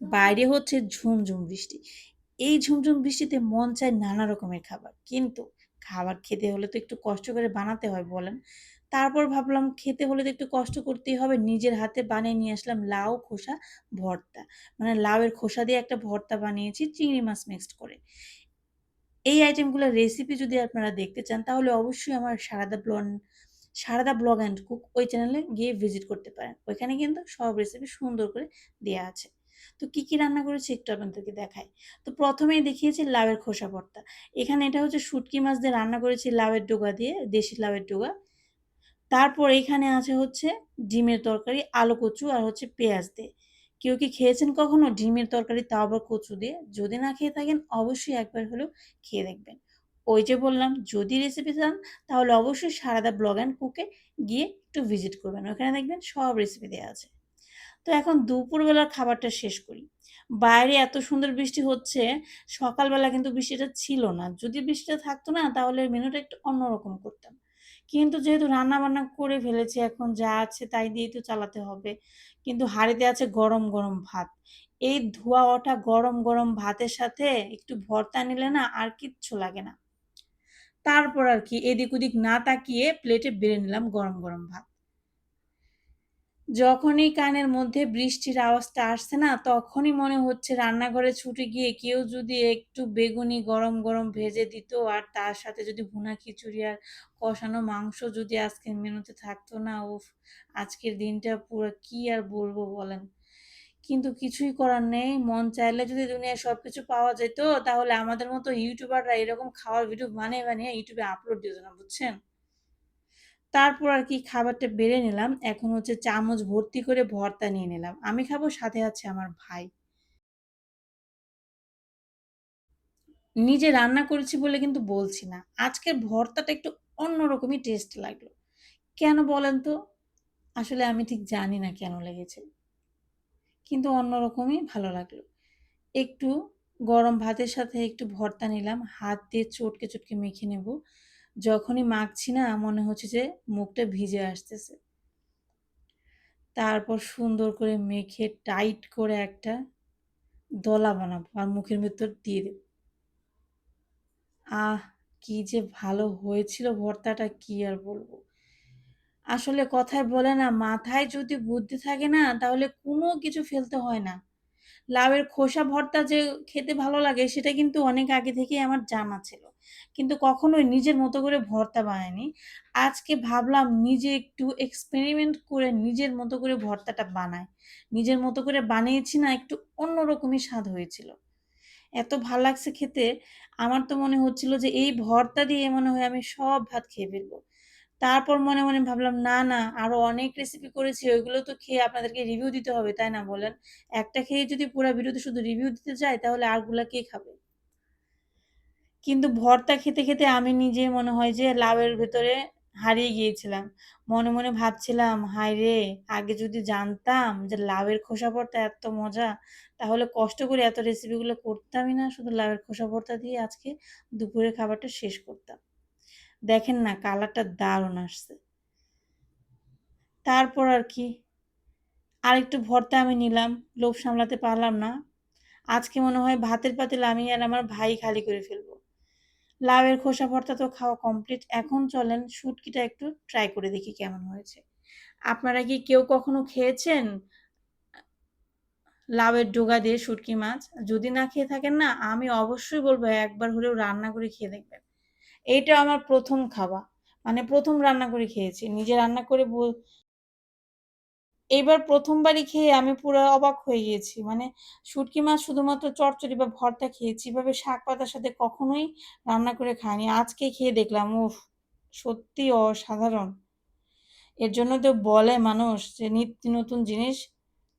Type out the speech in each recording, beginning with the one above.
বাইরে হচ্ছে ঝুমঝুম বৃষ্টি। এই ঝুমঝুম বৃষ্টিতে মন চায় নানা রকমের খাবার। কিন্তু খাবার খেতে হলে তো একটু কষ্ট করে বানাতে হয় বলেন? তারপর ভাবলাম খেতে হলে তো একটু কষ্ট করতেই হবে। নিজের হাতে বানিয়ে নিয়ে আসলাম লাউ, খোসা, ভর্তা। মানে লাউয়ের খোসা দিয়ে একটা ভর্তা বানিয়েছি, চিংড়ি মাছ মিক্সড করে। এই আইটেমগুলোর রেসিপি যদি আপনারা দেখতে চান, তাহলে অবশ্যই আমার Sarada ব্লন Sarada blog and cook ওই চ্যানেলে গিয়ে ভিজিট করতে পারেন। ওইখানে কিন্তু সব রেসিপি সুন্দর করে দেওয়া আছে। তো কি, কি রান্না করেছি একটু আপনাদেরকে দেখাই। তো প্রথমেই দেখিয়েছি লাউয়ের খোসা ভর্তা। এখানে এটা হচ্ছে শুটকি মাছ দিয়ে রান্না করেছি লাউয়ের ডোগা দিয়ে, দেশি লাউয়ের ডোগা। তারপর এখানে আছে হচ্ছে ডিমের তরকারি, আলু কচু আর হচ্ছে পেঁয়াজ দিয়ে। কেউ কি খেয়েছেন কখনো ডিমের তরকারি তাও আবার কচু দিয়ে? যদি না খেয়ে থাকেন অবশ্যই একবার হলেও খেয়ে দেখবেন। ওই যে বললাম যদি রেসিপি চান তাহলে অবশ্যই সারাদা ব্লগ অ্যান্ড কুকে গিয়ে একটু ভিজিট করবেন। ওখানে দেখবেন সব রেসিপি দেওয়া আছে। তো এখন দুপুরবেলার খাবারটা শেষ করি। বাইরে এত সুন্দর বৃষ্টি হচ্ছে, সকালবেলা কিন্তু বৃষ্টিটা ছিল না। যদি বৃষ্টিটা থাকতো না তাহলে মেনুটা একটু অন্যরকম করতাম। কিন্তু যেহেতু রান্না-বান্না করে ফেলেছি এখন যা আছে তাই দিয়েই তো চালাতে হবে। কিন্তু হাঁড়িতে আছে গরম, গরম ভাত। এই ধোয়া ওঠা গরম, গরম ভাতের সাথে একটু ভর্তা নিলে না আর কিচ্ছু লাগে না। তারপর আর কি এদিক ওদিক না তাকিয়ে প্লেটে বেড়ে নিলাম গরম, গরম ভাত। যখনই কানের মধ্যে বৃষ্টির আওয়াজটা আসছে না তখনই মনে হচ্ছে রান্নাঘরে ছুটে গিয়ে কেউ যদি একটু বেগুনি গরম, গরম ভেজে দিত আর তার সাথে যদি ভুনা খিচুড়ি আর কষানো মাংস যদি আজকের মেনুতে থাকতো না উফ! আজকের দিনটা পুরো কি আর বলব বলেন? কিন্তু কিছুই করার নেই। মন চাইলে যদি দুনিয়ায় সব কিছু পাওয়া যেত তাহলে আমাদের মতো ইউটিউবাররা এরকম খাওয়ার ভিডিও বানিয়ে, বানিয়ে ইউটিউবে আপলোড দিত না, বুঝছেন? তারপর আর কি খাবারটা বেড়ে নিলাম। এখন হচ্ছে চামচ ভর্তি করে ভর্তা নিয়ে নিলাম। আমি খাব সাথে আছে আমার ভাই। নিজে রান্না করেছি বলে কিন্তু বলছি না। আজকের ভর্তাটা একটু অন্যরকমই টেস্ট লাগল। কেন বলেন তো? আসলে আমি ঠিক জানি না কেন লেগেছে। কিন্তু অন্যরকমই ভালো লাগল। একটু গরম ভাতের সাথে একটু ভর্তা নিলাম। হাত দিয়ে চটকে, চটকে মেখে নেব। যখনই মাখছি না, মনে হচ্ছে যে মুখটা ভিজে আসতেছে। তারপর সুন্দর করে মেখে টাইট করে একটা দলা বানাবো আর মুখের ভেতর দিয়ে দেব। আহ! কি যে ভালো হয়েছিল ভর্তাটা, কি আর বলব। আসলে কথায় বলে না, মাথায় যদি বুদ্ধি থাকে না, তাহলে কোনো কিছু ফেলতে হয় না। লাউয়ের খোসা ভর্তা যে খেতে ভালো লাগে সেটা কিন্তু অনেক আগে থেকেই আমার জানা ছিল। কিন্তু কখনোই নিজের মতো করে ভর্তা বানাইনি। আজকে ভাবলাম নিজে একটু এক্সপেরিমেন্ট করে নিজের মতো করে ভর্তাটা বানাই। নিজের মতো করে বানিয়েছি না একটু অন্যরকমই স্বাদ হয়েছিল। এত ভালো লাগছে খেতে, আমার তো মনে হচ্ছিল যে এই ভর্তা দিয়ে মনে হয় আমি সব ভাত খেয়ে ফেলব। তারপর মনে, মনে ভাবলাম না, না আরও অনেক রেসিপি করেছি ওইগুলো তো খেয়ে আপনাদেরকে রিভিউ দিতে হবে, তাই না বলেন? একটা খেয়ে যদি পুরো ভিডিওতে শুধু রিভিউ দিতে যাই তাহলে আরগুলা কে খাবে? কিন্তু ভর্তা খেতে, খেতে আমি নিজে মনে হয় যে লাভের ভেতরে হারিয়ে গিয়েছিলাম। মনে, মনে ভাবছিলাম হায়রে! আগে যদি জানতাম যে লাভের খোসা ভর্তা এত মজা তাহলে কষ্ট করে এত রেসিপিগুলো করতামই না। শুধু লাভের খোসা ভর্তা দিয়ে আজকে দুপুরের খাবারটা শেষ করতাম। দেখেন না, কালারটা দারুণ আসছে। তারপর আর কি, আরেকটু ভর্তা আমি নিলাম। লোভ সামলাতে পারলাম না। আজকে মনে হয় ভাতের পাতিল আমি আর আমার ভাই খালি করে ফেলব। লাউয়ের খোসা ভর্তা তো খাওয়া কমপ্লিট। এখন চলেন শুটকিটা একটু ট্রাই করে দেখি কেমন হয়েছে। আপনারা কি কেউ কখনো খেয়েছেন? লাউয়ের ডোগা দিয়ে শুটকি মাছ? যদি না খেয়ে থাকেন না, আমি অবশ্যই বলব একবার হলেও রান্না করে খেয়ে দেখবেন। এইটা আমার প্রথম খাওয়া। মানে প্রথম রান্না করে খেয়েছি। নিজে রান্না করে এইবার প্রথমবারই খেয়ে আমি পুরো অবাক হয়ে গিয়েছি। মানে শুটকি মাছ শুধুমাত্র চচ্চড়ি বা ভর্তা খেয়েছি। এভাবে শাক পাতার সাথে কখনোই রান্না করে খাইনি। আজকে খেয়ে দেখলাম উফ! সত্যিই অসাধারণ। এর জন্য তো বলে মানুষ যে নিত্য নতুন জিনিস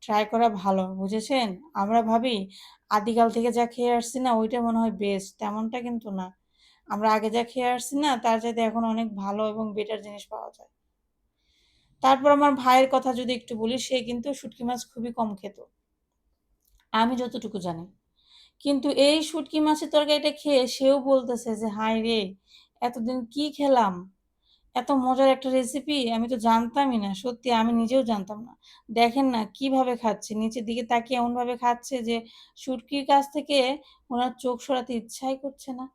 ট্রাই করা ভালো, বুঝেছেন? আমরা ভাবি আদিকাল থেকে যা খেয়ে আসছি না ওইটা মনে হয় বেস্ট। তেমনটা কিন্তু না। আমরা আগে যা খেয়ে আসছি না তার চাইতে এখন অনেক ভালো এবং বেটার জিনিস পাওয়া যায়। তারপর আমার ভাইয়ের কথা যদি একটু বলি সে কিন্তু শুটকি মাছ খুবই কম খেত। আমি যতটুকু জানি। কিন্তু এই শুটকি মাছের তরকারিটা খেয়ে সেও বলতেছে যে, হাই রে এতদিন কি খেলাম? এত মজার একটা রেসিপি আমি তো জানতামই না। সত্যি আমি নিজেও জানতাম না। দেখেন না কীভাবে খাচ্ছে। নিচের দিকে তাকিয়ে এমনভাবে খাচ্ছে যে শুটকির কাছ থেকে ওনার চোখ সরাতে ইচ্ছাই করছে না।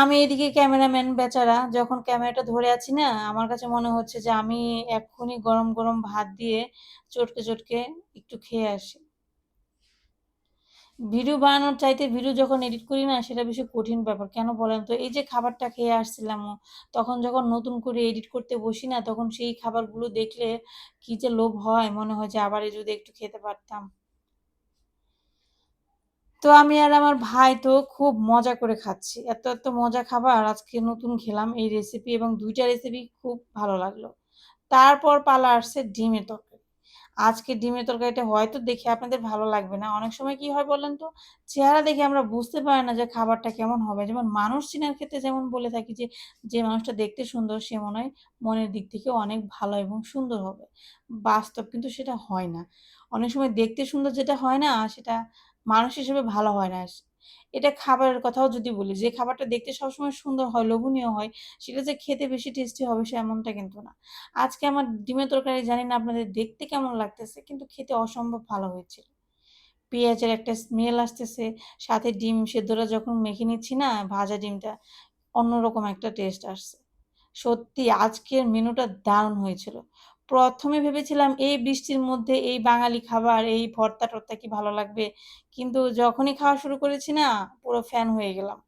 আমি এদিকে ক্যামেরাম্যান বেচারা যখন ক্যামেরাটা ধরে আছি না, আমার কাছে মনে হচ্ছে যে আমি এক্ষুনি গরম, গরম ভাত দিয়ে চটকে, চটকে একটু খেয়ে আসি। ভিডিও বানানোর চাইতে ভিডিও যখন এডিট করি না সেটা বেশি কঠিন ব্যাপার। কেন বলেন তো? এই যে খাবারটা খেয়ে আসছিলাম তখন যখন নতুন করে এডিট করতে বসি না তখন সেই খাবারগুলো দেখলে কি যে লোভ হয় মনে হয় যে আবার যদি একটু খেতে পারতাম। তো আমি আর আমার ভাই তো খুব মজা করে খাচ্ছি। এত, এত মজা খাবার আজকে নতুন খেলাম এই রেসিপি এবং দুইটা রেসিপি খুব ভালো লাগল। তারপর পালা আসছে ডিমের তরকারি। আজকে ডিমের তরকারিটা হয়তো দেখে আপনাদের ভালো লাগবে না। অনেক সময় কি হয় বলেন তো? চেহারা দেখে আমরা বুঝতে পারি না যে খাবারটা কেমন হবে। যেমন মানুষ চিনার ক্ষেত্রে যেমন বলে থাকি যে, যে মানুষটা দেখতে সুন্দর সে মনে হয় মনের দিক থেকেও অনেক ভালো এবং সুন্দর হবে। বাস্তব কিন্তু সেটা হয় না। অনেক সময় দেখতে সুন্দর যেটা হয় না সেটা মানুষ হিসেবে ভালো হয় না। এটা খাবারের কথাও যদি বলি, যে খাবারটা দেখতে সবসময় সুন্দর হয়, লোভনীয় হয়, সেটা যে খেতে বেশি টেস্টি হবে সে এমনটা কিন্তু না। আজকে আমার ডিমের তরকারি জানি না আপনাদের দেখতে কেমন লাগতেছে কিন্তু খেতে অসম্ভব ভালো হয়েছিল। পেঁয়াজের একটা স্মেল আসতেছে, সাথে ডিম সেদ্ধটা যখন মেখে নিচ্ছি না ভাজা ডিমটা, অন্যরকম একটা টেস্ট আসছে। সত্যি আজকের মেনুটা দারুণ হয়েছিল। ১ম এ ভেবেছিলাম এই বৃষ্টির মধ্যে এই বাঙালি খাবার, এই ভর্তা-টর্তা কি ভালো লাগবে। কিন্তু যখনই খাওয়া শুরু করেছি না পুরো ফ্যান হয়ে গেলাম।